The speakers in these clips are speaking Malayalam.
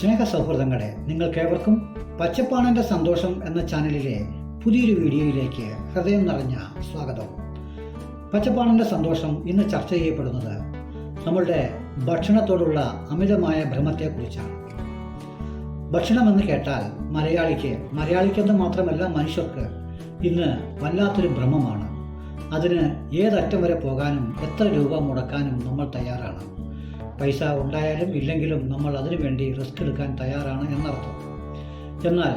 സ്നേഹ സൗഹൃദങ്ങളെ നിങ്ങൾക്കേവർക്കും പച്ചപ്പാണന്റെ സന്തോഷം എന്ന ചാനലിലെ പുതിയൊരു വീഡിയോയിലേക്ക് ഹൃദയം നിറഞ്ഞ സ്വാഗതം. പച്ചപ്പാണന്റെ സന്തോഷം ഇന്ന് ചർച്ച ചെയ്യപ്പെടുന്നത് നമ്മളുടെ ഭക്ഷണത്തോടുള്ള അമിതമായ ഭ്രമത്തെക്കുറിച്ചാണ്. ഭക്ഷണമെന്ന് കേട്ടാൽ മലയാളിക്ക് മലയാളിക്കെന്ന് മാത്രമല്ല മനുഷ്യർക്ക് ഇന്ന് വല്ലാത്തൊരു ഭ്രമമാണ്. അതിന് ഏതറ്റം വരെ പോകാനും എത്ര രൂപ മുടക്കാനും നമ്മൾ തയ്യാറാണ്. പൈസ ഉണ്ടായാലും ഇല്ലെങ്കിലും നമ്മൾ അതിനു വേണ്ടി റിസ്ക് എടുക്കാൻ തയ്യാറാണ് എന്നർത്ഥം. എന്നാൽ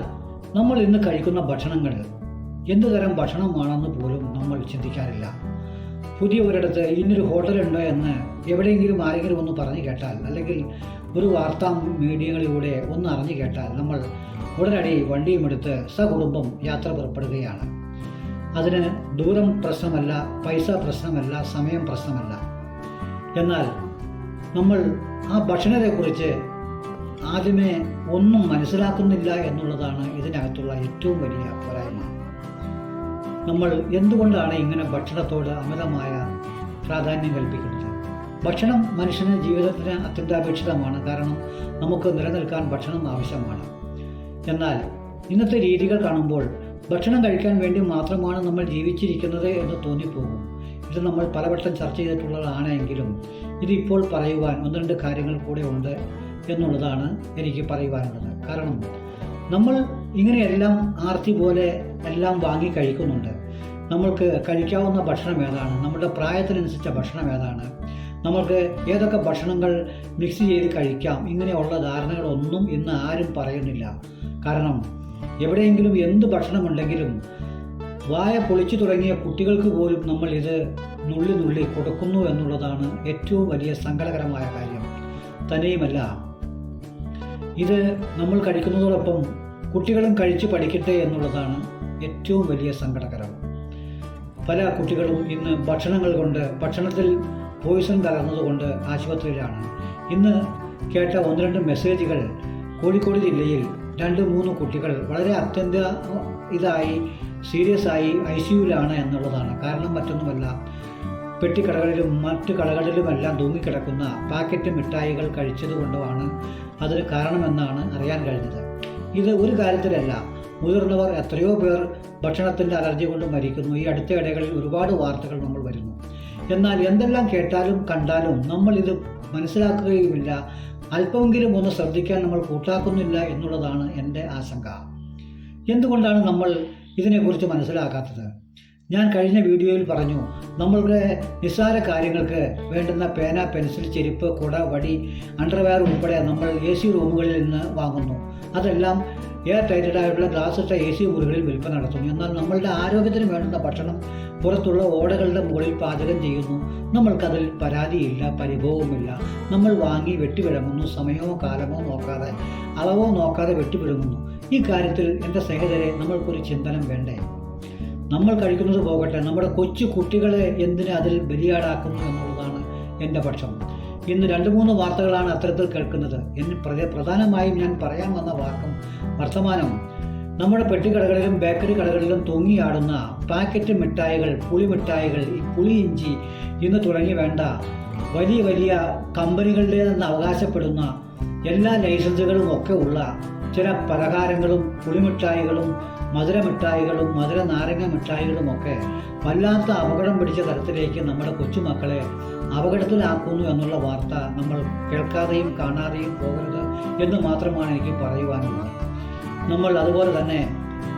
നമ്മൾ ഇന്ന് കഴിക്കുന്ന ഭക്ഷണങ്ങൾ എന്ത് തരം ഭക്ഷണമാണെന്ന് പോലും നമ്മൾ ചിന്തിക്കാറില്ല. പുതിയ ഒരിടത്ത് ഇന്നൊരു ഹോട്ടലുണ്ട് എന്ന് എവിടെയെങ്കിലും ആരെങ്കിലും ഒന്ന് പറഞ്ഞു കേട്ടാൽ അല്ലെങ്കിൽ ഒരു വാർത്താ മീഡിയകളിലൂടെ ഒന്ന് അറിഞ്ഞു കേട്ടാൽ നമ്മൾ ഉടനടി വണ്ടിയും എടുത്ത് സകുടുംബം യാത്ര പുറപ്പെടുകയാണ്. അതിന് ദൂരം പ്രശ്നമല്ല പൈസ പ്രശ്നമല്ല സമയം പ്രശ്നമല്ല. എന്നാൽ നമ്മൾ ആ ഭക്ഷണത്തെക്കുറിച്ച് ആദ്യമേ ഒന്നും മനസ്സിലാക്കുന്നില്ല എന്നുള്ളതാണ് ഇതിനകത്തുള്ള ഏറ്റവും വലിയ പോരായ്മ നമ്മൾ എന്തുകൊണ്ടാണ് ഇങ്ങനെ ഭക്ഷണത്തോട് അമിതമായ പ്രാധാന്യം കൽപ്പിക്കുന്നത്? ഭക്ഷണം മനുഷ്യന് ജീവിതത്തിന് അത്യന്താപേക്ഷിതമാണ്. കാരണം നമുക്ക് നിലനിൽക്കാൻ ഭക്ഷണം ആവശ്യമാണ്. എന്നാൽ ഇന്നത്തെ രീതികൾ കാണുമ്പോൾ ഭക്ഷണം കഴിക്കാൻ വേണ്ടി മാത്രമാണ് നമ്മൾ ജീവിച്ചിരിക്കുന്നത് എന്ന് തോന്നിപ്പോകും. ഇത് നമ്മൾ പലവട്ടം ചർച്ച ചെയ്തിട്ടുള്ളതാണ് എങ്കിലും ഇതിപ്പോൾ പറയുവാൻ ഒന്ന് രണ്ട് കാര്യങ്ങൾ കൂടെ ഉണ്ട് എന്നുള്ളതാണ് എനിക്ക് പറയുവാനുള്ളത്. കാരണം നമ്മൾ ഇങ്ങനെയെല്ലാം ആർത്തി പോലെ എല്ലാം വാങ്ങി കഴിക്കുന്നുണ്ട്. നമ്മൾക്ക് കഴിക്കാവുന്ന ഭക്ഷണം ഏതാണ്? നമ്മുടെ പ്രായത്തിനനുസരിച്ച ഭക്ഷണം ഏതാണ്? നമ്മൾക്ക് ഏതൊക്കെ ഭക്ഷണങ്ങൾ മിക്സ് ചെയ്ത് കഴിക്കാം? ഇങ്ങനെയുള്ള ധാരണകളൊന്നും ഇന്ന് ആരും പറയുന്നില്ല. കാരണം എവിടെയെങ്കിലും എന്ത് ഭക്ഷണമുണ്ടെങ്കിലും വായ പൊളിച്ചു തുടങ്ങിയ കുട്ടികൾക്ക് പോലും നമ്മൾ ഇത് നുള്ളി നുള്ളി കൊടുക്കുന്നു എന്നുള്ളതാണ് ഏറ്റവും വലിയ സങ്കടകരമായ കാര്യം. തന്നെയുമല്ല ഇത് നമ്മൾ കഴിക്കുന്നതോടൊപ്പം കുട്ടികളും കഴിച്ച് പഠിക്കട്ടെ എന്നുള്ളതാണ് ഏറ്റവും വലിയ സങ്കടകരം. പല കുട്ടികളും ഇന്ന് ഭക്ഷണങ്ങൾ കൊണ്ട് ഭക്ഷണത്തിൽ പോയിസൺ കലർന്നതുകൊണ്ട് ആശുപത്രിയിലാണ്. ഇന്ന് കേട്ട ഒന്ന് രണ്ട് മെസ്സേജുകൾ കോഴിക്കോട് ജില്ലയിൽ രണ്ട് മൂന്ന് കുട്ടികൾ വളരെ അത്യന്ത ഇതായി സീരിയസ് ആയി ഐ സിയുലാണ് എന്നുള്ളതാണ്. കാരണം മറ്റൊന്നുമല്ല പെട്ടിക്കടകളിലും മറ്റ് കടകളിലുമെല്ലാം തൂങ്ങിക്കിടക്കുന്ന പാക്കറ്റ് മിഠായികൾ കഴിച്ചതുകൊണ്ടുമാണ് അതിന് കാരണമെന്നാണ് അറിയാൻ കഴിഞ്ഞത്. ഇത് ഒരു കാര്യത്തിലല്ല മുതിർന്നവർ എത്രയോ പേർ ഭക്ഷണത്തിന്റെ അലർജി കൊണ്ട് മരിക്കുന്നു. ഈ അടുത്ത ഇടകളിൽ ഒരുപാട് വാർത്തകൾ നമ്മൾ വരുന്നു. എന്നാൽ എന്തെല്ലാം കേട്ടാലും കണ്ടാലും നമ്മൾ ഇത് മനസ്സിലാക്കുകയുമില്ല. അല്പമെങ്കിലും ഒന്ന് ശ്രദ്ധിക്കാൻ നമ്മൾ കൂട്ടാക്കുന്നില്ല എന്നുള്ളതാണ് എന്റെ ആശങ്ക. എന്തുകൊണ്ടാണ് നമ്മൾ ഇതിനെക്കുറിച്ച് മനസ്സിലാക്കാത്തത്. ഞാൻ കഴിഞ്ഞ വീഡിയോയിൽ പറഞ്ഞു നമ്മളുടെ നിസ്സാര കാര്യങ്ങൾക്ക് വേണ്ടുന്ന പേന പെൻസിൽ ചെരുപ്പ് കുട വടി അണ്ടർവെയർ ഉൾപ്പെടെ നമ്മൾ എ സി റൂമുകളിൽ നിന്ന് വാങ്ങുന്നു. അതെല്ലാം എയർ ടൈറ്റഡ് ആയിട്ടുള്ള ഗ്ലാസിട്ട എ സി മുറികളിൽ വിൽപ്പന നടത്തുന്നു. എന്നാൽ നമ്മളുടെ ആരോഗ്യത്തിന് വേണ്ടുന്ന ഭക്ഷണം പുറത്തുള്ള ഓടകളുടെ മുകളിൽ പാചകം ചെയ്യുന്നു. നമ്മൾക്കതിൽ പരാതിയില്ല പരിഭവവുമില്ല. നമ്മൾ വാങ്ങി വെട്ടിവിഴങ്ങുന്നു സമയമോ കാലമോ നോക്കാതെ അളവോ നോക്കാതെ വെട്ടിവിഴുങ്ങുന്നു ഈ കാര്യത്തിൽ എന്റെ സഹോദരെ നമ്മൾക്കൊരു ചിന്തനം വേണ്ടേ? നമ്മൾ കഴിക്കുന്നത് പോകട്ടെ നമ്മുടെ കൊച്ചു കുട്ടികളെ എന്തിനെ അതിൽ ബലിയാടാക്കുന്നു എന്നുള്ളതാണ് എന്റെ പക്ഷം. ഇന്ന് രണ്ട് മൂന്ന് വാർത്തകളാണ് അത്തരത്തിൽ കേൾക്കുന്നത്. എന്ന് പ്രധാനമായും ഞാൻ പറയാൻ വന്ന വാക്കും വർത്തമാനം. നമ്മുടെ പെട്ടിക്കടകളിലും ബേക്കറി കടകളിലും തൂങ്ങിയാടുന്ന പാക്കറ്റ് മിഠായികൾ പുളി മിഠായികൾ പുളി ഇഞ്ചി ഇന്ന് തുടങ്ങി വേണ്ട വലിയ വലിയ കമ്പനികളുടേതെന്ന് അവകാശപ്പെടുന്ന എല്ലാ ലൈസൻസുകളും ഒക്കെ ഉള്ള ചില പലഹാരങ്ങളും പുളിമിഠായികളും മധുരമിഠായികളും മധുര നാരങ്ങ മിഠായികളും ഒക്കെ വല്ലാത്ത അപകടം പിടിച്ച തരത്തിലേക്ക് നമ്മുടെ കൊച്ചുമക്കളെ അപകടത്തിലാക്കുന്നു എന്നുള്ള വാർത്ത നമ്മൾ കേൾക്കാതെയും കാണാതെയും പോകരുത് എന്ന് മാത്രമാണ് എനിക്ക് പറയുവാനുള്ളത്. നമ്മൾ അതുപോലെ തന്നെ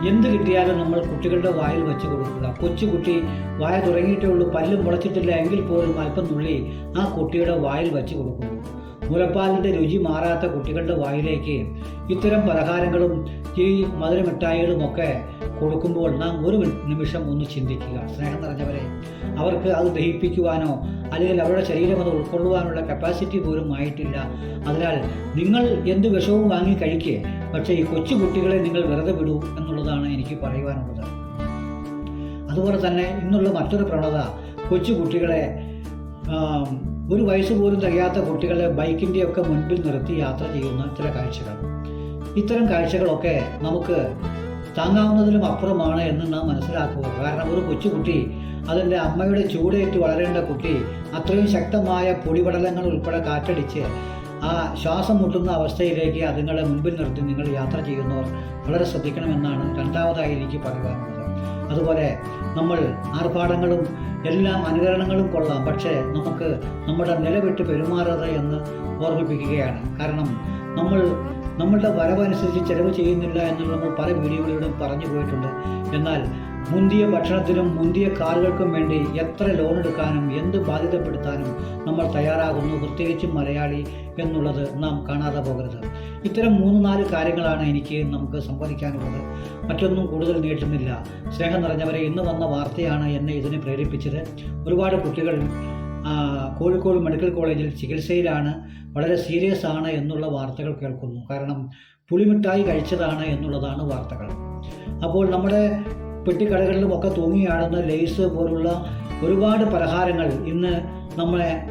എന്ത് കിട്ടിയാലും നമ്മൾ കുട്ടികളുടെ വായിൽ വെച്ച് കൊടുക്കുക. കൊച്ചുകുട്ടി വായ തുടങ്ങിയിട്ടേ ഉള്ളൂ പല്ലും മുളച്ചിട്ടില്ല എങ്കിൽ പോലും അല്പം നുള്ളി ആ കുട്ടിയുടെ വായിൽ വെച്ച് കൊടുക്കുന്നു. മുലപ്പാലിന്റെ രുചി മാറാത്ത കുട്ടികളുടെ വായിലേക്ക് ഇത്തരം പലഹാരങ്ങളും ഈ മധുരമിഠായികളും ഒക്കെ കൊടുക്കുമ്പോൾ നാം ഒരു നിമിഷം ഒന്ന് ചിന്തിക്കുക. സ്നേഹം നിറഞ്ഞവരെ അവർക്ക് അത് ദഹിപ്പിക്കുവാനോ അല്ലെങ്കിൽ അവരുടെ ശരീരം അത് ഉൾക്കൊള്ളുവാനുള്ള കപ്പാസിറ്റി പോലും ആയിട്ടില്ല. അതിനാൽ നിങ്ങൾ എന്ത് വിഷവും വാങ്ങി കഴിക്കേ പക്ഷേ ഈ കൊച്ചു കുട്ടികളെ നിങ്ങൾ വെറുതെ വിടൂ എന്നുള്ളതാണ് എനിക്ക് പറയുവാനുള്ളത്. അതുപോലെ തന്നെ ഇന്നുള്ള മറ്റൊരു പ്രവണത കൊച്ചു കുട്ടികളെ ഒരു വയസ്സ് പോലും തികയാത്ത കുട്ടികളെ ബൈക്കിന്റെ ഒക്കെ മുൻപിൽ നിർത്തി യാത്ര ചെയ്യുന്ന ചില കാഴ്ചകൾ. ഇത്തരം കാഴ്ചകളൊക്കെ നമുക്ക് താങ്ങാവുന്നതിലും അപ്പുറമാണ് എന്ന് നാം മനസ്സിലാക്കുക. കാരണം ഒരു കൊച്ചുകുട്ടി അതിന്റെ അമ്മയുടെ ചൂടേറ്റ് വളരേണ്ട കുട്ടി അത്രയും ശക്തമായ പൊടിപടലങ്ങൾ ഉൾപ്പെടെ കാറ്റടിച്ച് ആ ശ്വാസം മുട്ടുന്ന അവസ്ഥയിലേക്ക് അതുങ്ങളെ മുൻപിൽ നിർത്തി നിങ്ങൾ യാത്ര ചെയ്യുന്നവർ വളരെ ശ്രദ്ധിക്കണമെന്നാണ് രണ്ടാമതായി എനിക്ക് പറയുവാനുള്ളത് അതുപോലെ നമ്മൾ ആർഭാടങ്ങളും എല്ലാം അനുകരണങ്ങളും കൊള്ളാം. പക്ഷേ നമുക്ക് നമ്മുടെ നിലവിട്ട് പെരുമാറുക എന്ന് ഓർമ്മിപ്പിക്കുകയാണ്. കാരണം നമ്മൾ നമ്മളുടെ വരവനുസരിച്ച് ചെലവ് ചെയ്യുന്നില്ല എന്നുള്ള നമ്മൾ പല വീഡിയോകളിലൂടെ പറഞ്ഞു പോയിട്ടുണ്ട്. എന്നാൽ മുന്തിയ ഭക്ഷണത്തിനും മുന്തിയ കാറുകൾക്കും വേണ്ടി എത്ര ലോൺ എടുക്കാനും എന്ത് ബാധ്യതപ്പെടുത്താനും നമ്മൾ തയ്യാറാകുന്നു പ്രത്യേകിച്ചും മലയാളി എന്നുള്ളത് നാം കാണാതെ പോകരുത്. ഇത്തരം മൂന്ന് നാല് കാര്യങ്ങളാണ് എനിക്ക് നമുക്ക് സംവദിക്കാനുള്ളത്. മറ്റൊന്നും കൂടുതൽ നീട്ടുന്നില്ല. സ്നേഹം നിറഞ്ഞവരെ ഇന്ന് വന്ന വാർത്തയാണ് എന്നെ ഇതിനെ പ്രേരിപ്പിച്ചത്. ഒരുപാട് കുട്ടികൾ കോഴിക്കോട് മെഡിക്കൽ കോളേജിൽ ചികിത്സയിലാണ്. വളരെ സീരിയസ് ആണ് എന്നുള്ള വാർത്തകൾ കേൾക്കുന്നു. കാരണം പുളിമിഠായി കഴിച്ചതാണ് എന്നുള്ളതാണ് വാർത്തകൾ. അപ്പോൾ നമ്മുടെ പെട്ടിക്കടകളിലുമൊക്കെ തൂങ്ങിയാടുന്ന ലേസ് പോലുള്ള ഒരുപാട് പലഹാരങ്ങൾ ഇന്ന് നമ്മളെ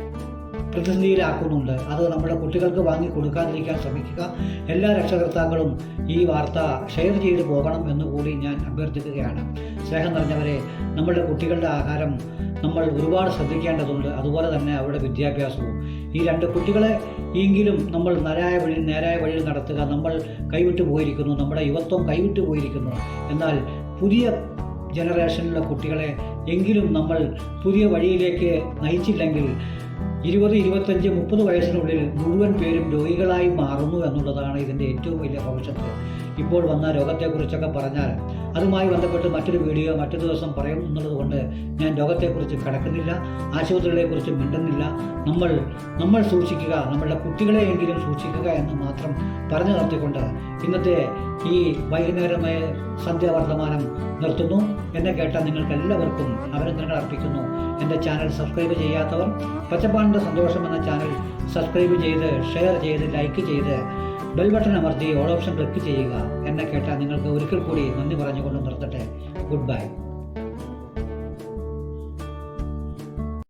പ്രതിസന്ധിയിലാക്കുന്നുണ്ട്. അത് നമ്മുടെ കുട്ടികൾക്ക് വാങ്ങി കൊടുക്കാതിരിക്കാൻ ശ്രമിക്കുക. എല്ലാ രക്ഷകർത്താക്കളും ഈ വാർത്ത ഷെയർ ചെയ്തു പോകണം എന്ന് കൂടി ഞാൻ അഭ്യർത്ഥിക്കുകയാണ്. സ്നേഹം നിറഞ്ഞവരെ നമ്മളുടെ കുട്ടികളുടെ ആഹാരം നമ്മൾ ഒരുപാട് ശ്രദ്ധിക്കേണ്ടതുണ്ട്. അതുപോലെ തന്നെ അവരുടെ വിദ്യാഭ്യാസവും. ഈ രണ്ട് കുട്ടികളെ എങ്കിലും നമ്മൾ നേരായ വഴി നേരായ വഴിയിൽ നടത്തുക. നമ്മൾ കൈവിട്ടു പോയിരിക്കുന്നു. നമ്മുടെ യുവത്വം കൈവിട്ടു പോയിരിക്കുന്നു. എന്നാൽ പുതിയ ജനറേഷനിലെ കുട്ടികളെ എങ്കിലും നമ്മൾ പുതിയ വഴിയിലേക്ക് നയിച്ചില്ലെങ്കിൽ ഇരുപത് ഇരുപത്തഞ്ച് മുപ്പത് വയസ്സിനുള്ളിൽ മുഴുവൻ പേരും രോഗികളായി മാറുന്നു എന്നുള്ളതാണ് ഇതിന്റെ ഏറ്റവും വലിയ ഭവിഷ്യത്ത്. ഇപ്പോൾ വന്ന രോഗത്തെക്കുറിച്ചൊക്കെ പറഞ്ഞാൽ അതുമായി ബന്ധപ്പെട്ട് മറ്റൊരു വീഡിയോ മറ്റൊരു ദിവസം പറയും എന്നുള്ളതുകൊണ്ട് ഞാൻ രോഗത്തെക്കുറിച്ച് കിടക്കുന്നില്ല ആശുപത്രികളെക്കുറിച്ച് മിണ്ടുന്നില്ല. നമ്മൾ നമ്മൾ സൂക്ഷിക്കുക നമ്മളുടെ കുട്ടികളെയെങ്കിലും സൂക്ഷിക്കുക എന്ന് മാത്രം പറഞ്ഞു നിർത്തിക്കൊണ്ട് ഇന്നത്തെ ഈ വൈകുന്നേരമായ സന്ധ്യാവർത്തമാനം നിർത്തുന്നു. എന്നെ കേട്ട നിങ്ങൾക്ക് എല്ലാവർക്കും അഭിനന്ദനങ്ങൾ അർപ്പിക്കുന്നു. എന്റെ ചാനൽ സബ്സ്ക്രൈബ് ചെയ്യാത്തവർ പച്ചപ്പാണിന്റെ സന്തോഷം എന്ന ചാനൽ സബ്സ്ക്രൈബ് ചെയ്ത് ഷെയർ ചെയ്ത് ലൈക്ക് ചെയ്ത് ബെൽ ബട്ടൺ അമർത്തി ഓൾ ഓപ്ഷൻ ക്ലിക്ക് ചെയ്യുക. എന്നെ കേട്ടാൽ നിങ്ങൾക്ക് ഒരിക്കൽ കൂടി നന്ദി പറഞ്ഞുകൊണ്ട് നിർത്തട്ടെ. Good bye